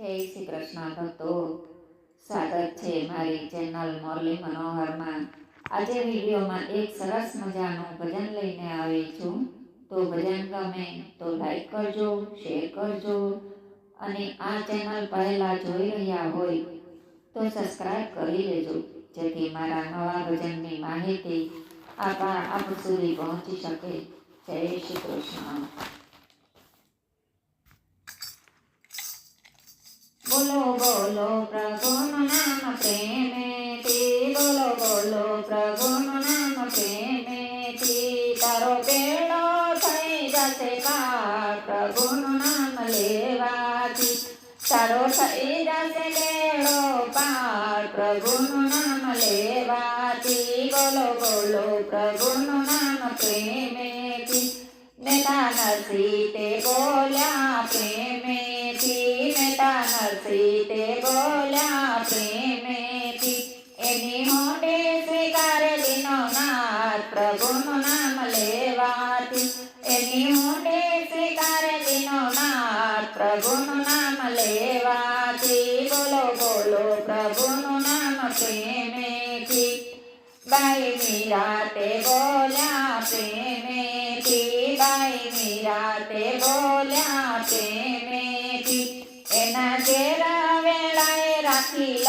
જય શ્રી કૃષ્ણ ભક્તો સ્વાગત છે મારી ચેનલ મોરલી મનોહરમાં. આજે વિડીયોમાં એક સરસ મજાનું ભજન લઈને આવી છું. તો ભજન ગમે તો લાઈક કરજો શેર કરજો. અને આ ચેનલ પહેલાં જોઈ રહ્યા હોય તો સબસ્ક્રાઈબ કરી લેજો. જેથી મારા નવા ભજનની માહિતી આપા આપ સુધી પહોંચી શકે. જય શ્રી કૃષ્ણ. બોલો બોલો પ્રભુનું નામ પ્રેમેથી બોલો બોલો પ્રભુનું નામ પ્રેમેથી તારો બેડો થઈ જશે પાર પ્રભુનું નામ લેવાથી. તારો થઈ જશે બેડો પાર પ્રભુનું નામ લેવાથી. બોલો બોલો પ્રભુનું નામ પ્રેમેથી નેતા નથી તે બોલ્યા પ્રેમેથી નેતા નરસિંહ તે બોલ્યા પ્રેમેથી. એની મોઢે સ્વીકારેલીનો નાથ પ્રભુનું નામ લેવાથી. એની મોઢે સ્વીકારેલીનો નાથ પ્રભુનું નામ લેવાથી. બોલો બોલો, પ્રભુનું નામ પ્રેમેથી. બાઈ મીરા તે બોલ્યા પ્રેમેથી. બાઈ મીરા તે બોલ્યા પ્રેમેથી. એના વેળાએ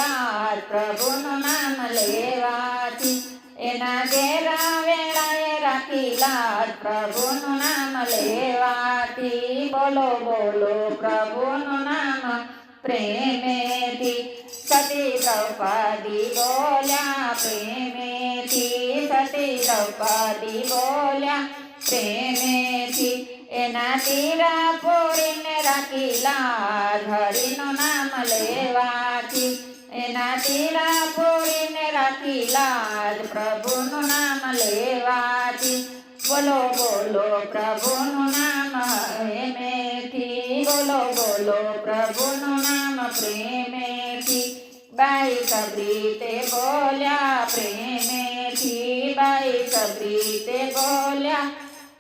રાખી પ્રભુનું નામ લેવાથી. એના ઘેરા વેળાએ રાખી લાલ પ્રભુનું નામ લેવાથી. બોલો બોલો, પ્રભુનું નામ પ્રેમેથી. સતી દ્રૌપદી બોલ્યા પ્રેમેથી. સતી દ્રૌપદી બોલ્યા પ્રેમેથી. એના તીરા ફોડીને રાખી લાલ હરિનું નામ લેવાથી એના તીરા ફોડીને રાખી લાલ પ્રભુનું નામ લેવાથી બોલો બોલો, પ્રભુનું નામ પ્રેમેથી બોલો બોલો, પ્રભુનું નામ પ્રેમેથી. બાઈ સબરી તે બોલ્યા પ્રેમેથી. બાઈ સબરી તે બોલ્યા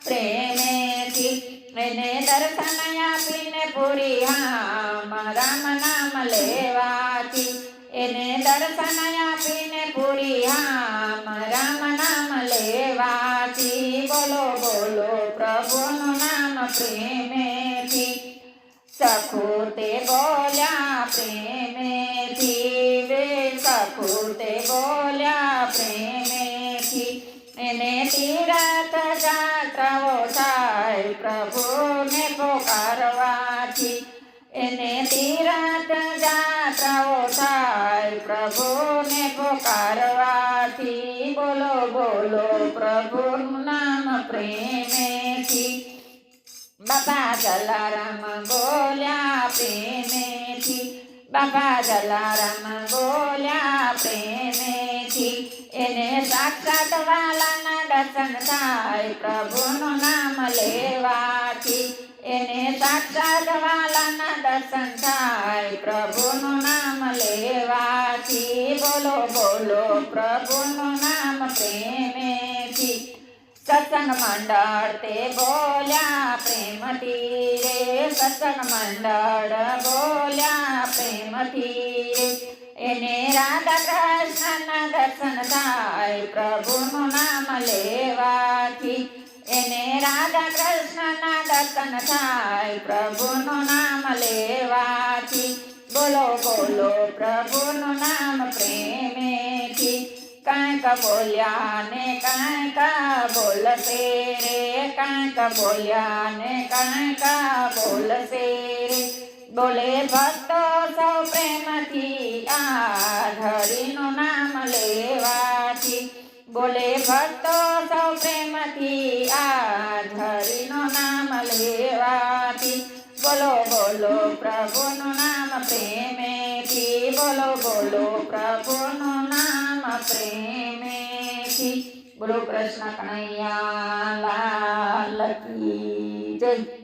પ્રેમેથી. એને દર્શન આપીને પૂરી હા રામ નામ લેવાથી એને દર્શન આપીને પૂરી આમ રામ નામ લેવાથી, બોલો બોલો, પ્રભુનું નામ પ્રેમેથી. સખુતે બોલ્યા પ્રેમેથી, વે સખુતે બોલ્યા પ્રેમેથી. એને તીરાત જાત્રાઓ થાય પ્રભુને પોકારવાથી. એને તીરથ પોકારવાથી બોલો બોલો પ્રભુનું નામ પ્રેમેથી. બાપા જલારામ બોલ્યા પ્રેમેથી. બાપા જલારામ બોલ્યા પ્રેમેથી. એને સાક્ષાત વાલાના દર્શન થાય પ્રભુનું નામ લેવાથી. એને સાક્ષાત વાલાના દર્શન થાય પ્રભુનું નામ લેવાથી બોલો બોલો, પ્રભુનું નામ પ્રેમેથી સત્સંગ મંડળ તે બોલ્યા પ્રેમથી રે. સત્સંગ મંડળ બોલ્યા પ્રેમથી રે. એને રાધા કૃષ્ણના દર્શન થાય, પ્રભુનું નામ લેવાથી. એને રાધા કૃષ્ણના દર્શન થાય લેવાથી બોલો બોલો, પ્રભુનું નામ પ્રેમેથી. કાંઈક બોલ્યા ને કાંઈક બોલશે રે, કાંઈક બોલ્યા ને કાંઈક બોલશે રે. બોલે ભક્તો સૌ પ્રેમથી પ્રેમેથી બોલો કૃષ્ણ કનૈયા લાલ કી જય.